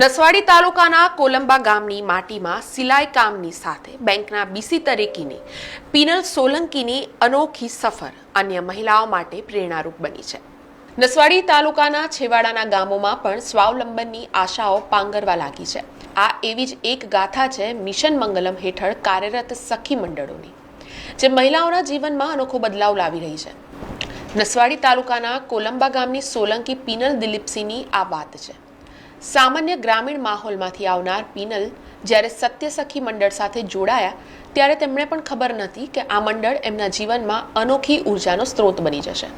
નસવાડી તાલુકાના કોલંબા ગામની માટીમાં સિલાઈ કામની સાથે બેંકના બીસી તરીકેની પીનલ સોલંકીની અનોખી સફર અન્ય મહિલાઓ માટે પ્રેરણારૂપ બની છે. નસવાડી તાલુકાના છેવાડાના ગામોમાં પણ સ્વાવલંબનની આશાઓ પાંગરવા લાગી છે. આ એવી જ એક ગાથા છે મિશન મંગલમ હેઠળ કાર્યરત સખી મંડળોની, જે મહિલાઓના જીવનમાં અનોખો બદલાવ લાવી રહી છે. નસવાડી તાલુકાના કોલંબા ગામની સોલંકી પીનલ દિલીપસિંહની આ વાત છે. સામાન્ય ગ્રામીણ માહોલમાંથી આવનાર પીનલ જ્યારે સત્ય સખી મંડળ સાથે જોડાયા, ત્યારે તેમણે પણ ખબર નથી કે આ મંડળ એમના જીવનમાં અનોખી ઉર્જાનો સ્ત્રોત બની જશે.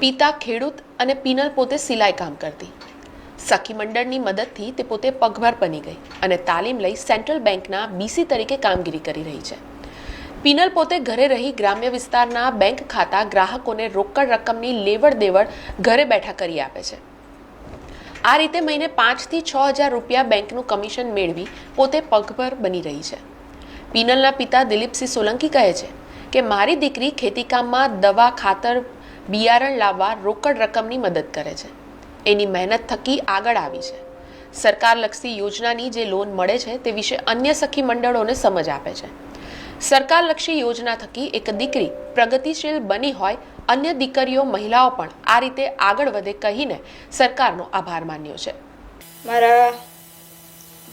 પિતા ખેડૂત અને પીનલ પોતે સિલાઈ કામ કરતી. સખી મંડળની મદદથી તે પોતે પગભર બની ગઈ અને તાલીમ લઈ સેન્ટ્રલ બેંકના બીસી તરીકે કામગીરી કરી રહી છે. પીનલ પોતે ઘરે રહી ગ્રામ્ય વિસ્તારના બેંક ખાતા ગ્રાહકોને રોકડ રકમની લેવડ દેવડ ઘરે બેઠા કરી આપે છે. આ રીતે મહિને પાંચથી છ હજાર રૂપિયા બેંકનું કમિશન મેળવી પોતે પગભર બની રહી છે. પીનલના પિતા દિલીપસિંહ સોલંકી કહે છે કે, મારી દીકરી ખેતીકામમાં દવા, ખાતર, બિયારણ લાવવા રોકડ રકમની મદદ કરે છે. એની મહેનત થકી આગળ આવી છે. સરકારલક્ષી યોજનાની જે લોન મળે છે તે વિશે અન્ય સખી મંડળોને સમજ આપે છે. સરકારલક્ષી યોજના થકી એક દીકરી પ્રગતિશીલ બની હોય અન્ય દીકરીઓ, મહિલાઓ પણ આ રીતે આગળ વધે કહીને સરકારનો આભાર માન્યો છે. મારા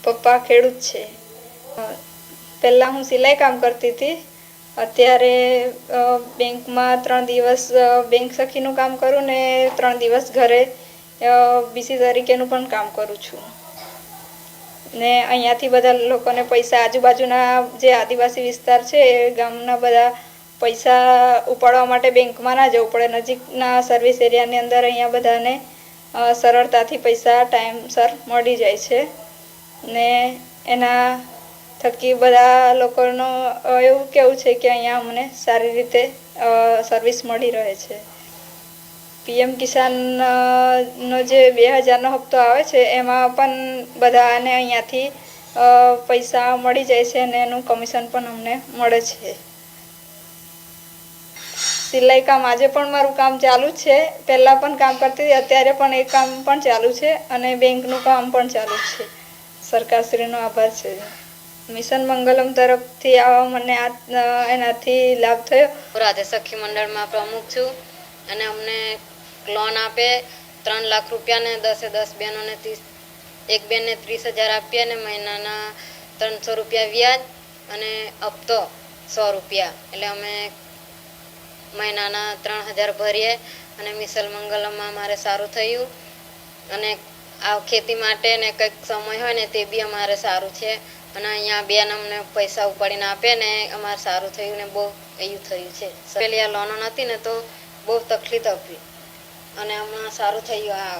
પપ્પા ખેડૂત છે. પહેલાં હું સિલાઈ કામ કરતી હતી. અત્યારે બેંકમાં ત્રણ દિવસ બેંક સખીનું કામ કરું ને ત્રણ દિવસ ઘરે બીસી તરીકેનું પણ કામ કરું છું. ને અહીંયાથી બધા લોકોને પૈસા આજુબાજુના જે આદિવાસી વિસ્તાર છે, એ ગામના બધા પૈસા ઉપાડવા માટે બેંકમાં ના જવું પડે. નજીકના સર્વિસ એરિયાની અંદર અહીંયા બધાને સરળતાથી પૈસા ટાઈમસર મળી જાય છે. ને એના થકી બધા લોકોનો એવું કેવું છે કે અહીંયા અમને સારી રીતે સર્વિસ મળી રહે છે. પીએમ કિસાનનો જે બે હજારનો હપ્તો આવે છે, એમાં પણ બધાને અહીંયાથી પૈસા મળી જાય છે અને એનું કમિશન પણ અમને મળે છે. સિલાઈ કામ આજે પણ મારું કામ ચાલુ જ છે. પહેલાં પણ કામ કરતી હતી, અત્યારે પણ એ કામ પણ ચાલુ છે અને બેંકનું કામ પણ ચાલુ જ છે. સરકારશ્રીનો આભાર છે. મિશન મંગલમ તરફથી આવા મને આ, એનાથી લાભ થયો. રાધે સખી મંડળમાં પ્રમુખ છું અને અમને લોન આપે ત્રણ લાખ રૂપિયાને દસે દસ બહેનોને ત્રીસ, એક બેનને ત્રીસ હજાર આપીએ અને મહિનાના ત્રણસો રૂપિયા વ્યાજ અને હપ્તો સો રૂપિયા. એટલે અમે મહિનાના ત્રણ હજાર ભરીએ અને મિસલ મંગલમમાં મારે સારું થયું. અને આ ખેતી માટે ને કંઈક સમય હોય ને તે બી અમારે સારું છે. અને અહીંયા બેન અમને પૈસા ઉપાડીને આપે ને અમારે સારું થયું ને બહુ એવું થયું છે. પેલી આ લોનો નથી ને તો બહુ તકલીફ આપી અને હમણાં સારું થયું આ